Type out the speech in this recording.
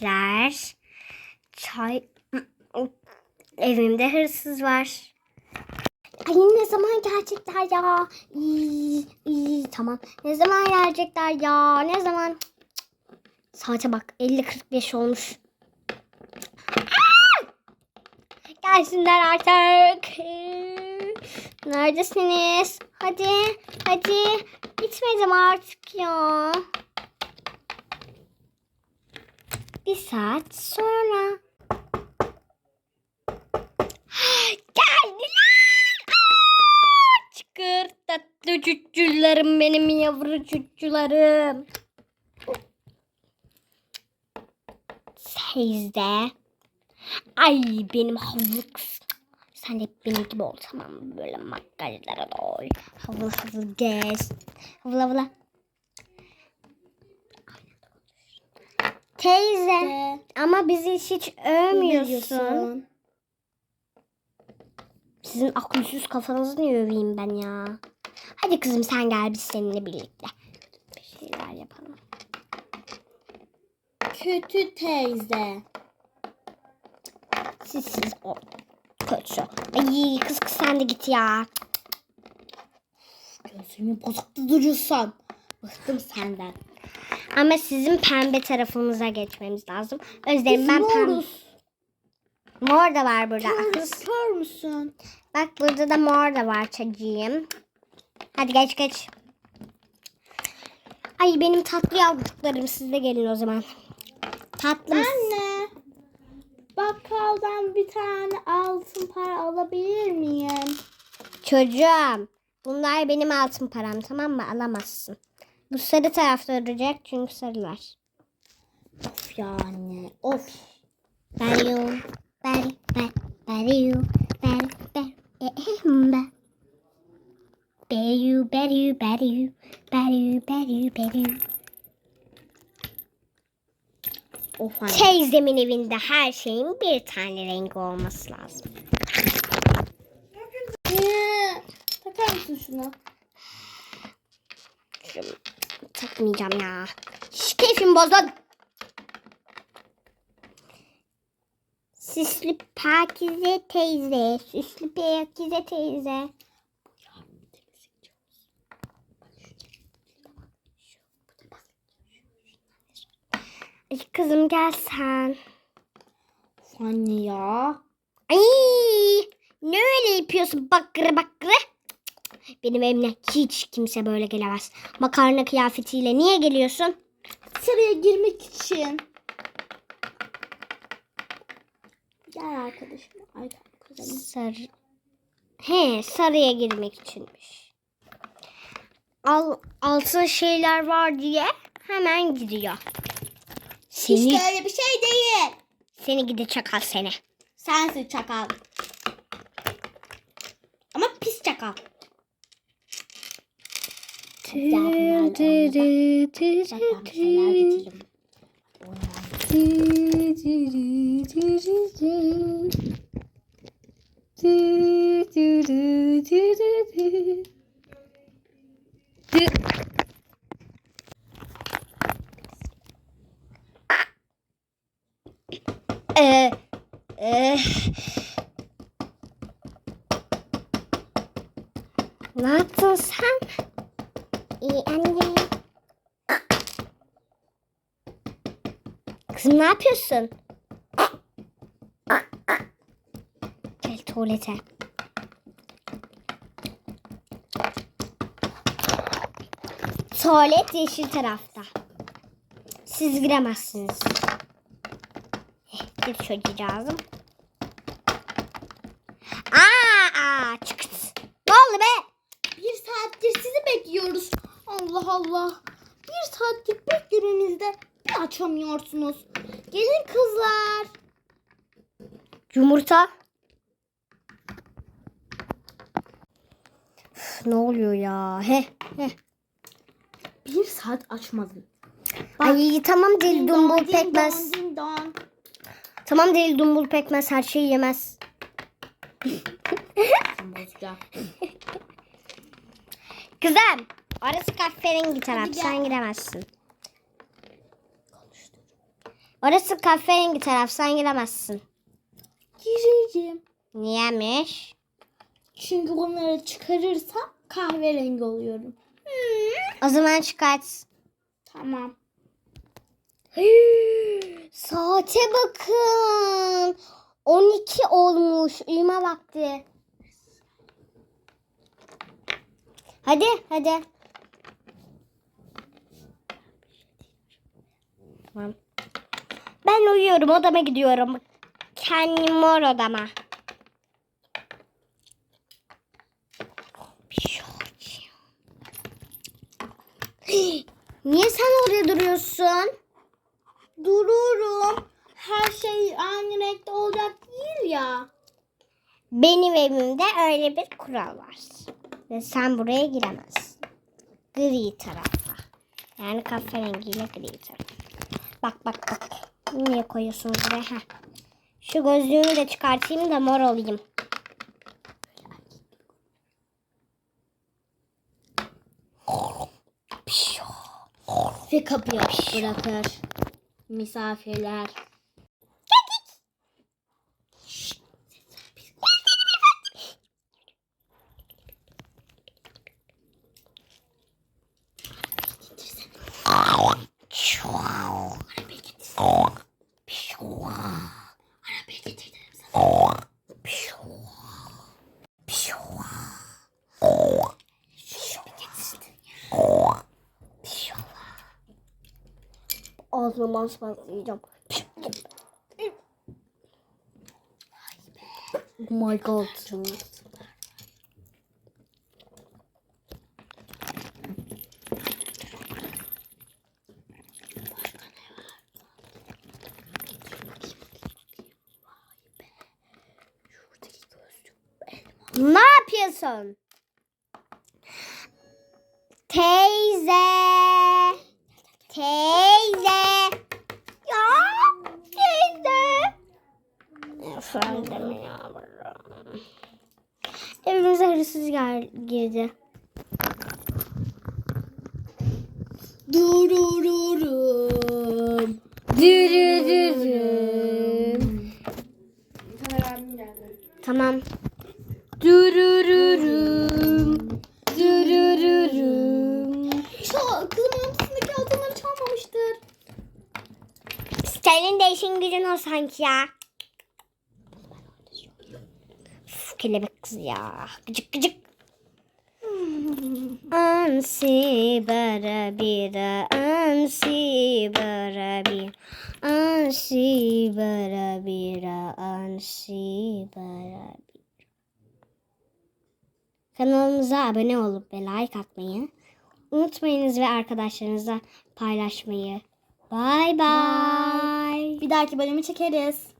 gelmişler. Çay... Evimde hırsız var. Ay ne zaman gelecekler ya? İyi, iyi, tamam. Ne zaman gelecekler ya? Ne zaman? Cık, cık. Saate bak 50.45 olmuş. Aa! Gelsinler artık. Neredesiniz? Hadi, hadi. Gitmedim artık ya. Bir saat sonra. Geldiler. Aa, çıkır tatlı cüccülerim benim yavru cüccülerim. Teyze. Ay benim havlu. Sen de benim gibi ol tamam? Böyle makyajlara doy. Havlu havlu gez. Havlu havlu. Teyze. Ama bizi hiç övmüyorsun. Sizin akılsız kafanızı niye öveyim ben ya? Hadi kızım sen gel biz seninle birlikte. Bir şeyler yapalım. Kötü teyze. Siz siz o kötü. Ay kız kız sen de git ya. Gözümü bozukta duruyorsan. Bıktım senden. Ama sizin pembe tarafınıza geçmemiz lazım. Özlerim ben pembe. Mor da var burada. Kız. kör müsün? Bak burada da mor da var çocuğum. Hadi geç geç. Ay benim tatlı yavrucuklarım siz de gelin o zaman. Tatlım. Anne. Bakkaldan bir tane altın para alabilir miyim? Çocuğum. Bunlar benim altın param tamam mı? Alamazsın. Bu sarı tarafta duracak çünkü sarılar. Of ya anne. Of. Beriu, beri, ber, beriu, ber, ber, ehem, ber. Beriu, beriu, beriu, beriu, beriu, beriu. Of anne. Teyzemin evinde her şeyin bir tane rengi olması lazım. Takar mısın şunu? Takmayacağım ya. Şş, keyfimi bozdun. Süslü Pakize teyze. Süslü Pakize teyze. Ay kızım gel sen. Anne ya. Ay ne öyle yapıyorsun bakırı bakırı. Benim evime hiç kimse böyle gelemez. Makarna kıyafetiyle niye geliyorsun? Sıraya girmek için. Gel arkadaşım. Ay. Sarı. He sarıya girmek içinmiş. Al, altın şeyler var diye hemen gidiyor. Seni, Hiç de öyle bir şey değil. seni gidi çakal seni. Sensin çakal. Ama pis çakal. Tiriririririri. Tiriririririri. Tiriririririri. Ee, e. Not so sad. İyi anne. Kızım ne yapıyorsun? Gel tuvalete. Tuvalet yeşil tarafta. Siz giremezsiniz. Eh, Gir çocuğum. Aa, aa çıktı. Ne oldu be? Bir saattir sizi bekliyoruz. Allah Allah. Bir saattir beklememizde bir açamıyorsunuz. Gelin kızlar. Yumurta. Üf, ne oluyor ya? He, he. Bir saat açmadın. Ay tamam deli dumbul pekmez. dong, ding dong. Tamam deli dumbul pekmez her şeyi yemez. Kızım orası kahverengi taraf Hadi gel. sen giremezsin. Orası kahverengi taraf. Sen giremezsin. Gireceğim. Niyemiş? Çünkü onları çıkarırsam kahverengi oluyorum. O zaman çıkart. Tamam. Saate bakın. 12 olmuş. Uyuma vakti. Hadi hadi. Tamam. Ben uyuyorum odama gidiyorum. Kendim mor odama. Niye sen oraya duruyorsun? Dururum. Her şey aynı renkte olacak değil ya. Benim evimde öyle bir kural var. Ve sen buraya giremezsin. Gri tarafa. Yani kahverengiyle gri taraf. Bak bak bak. Niye koyuyorsunuz buraya? Heh. Şu gözlüğümü de çıkartayım da mor olayım. Ve kapıyı açık bırakır. Misafirler. Ağzıma spazlayacağım. Oh my god. Ne yapıyorsun? Teyze. Teyze. Ya teyze. Efendim yavrum. Evimize hırsız gel girdi. Dururum. Dürürürüm. Tamam. Durururum. Dürürürüm. Çal, kızım odasındaki altınları çalmamıştır. Senin de işin gücün o sanki ya. Üf, kelebek kız ya. Gıcık gıcık. Ansi bara bira ansi bara bir ansi bara bira ansi bara bir Kanalımıza abone olup ve like atmayı unutmayınız ve arkadaşlarınızla paylaşmayı. Bye bye. Bir dahaki bölümü çekeriz.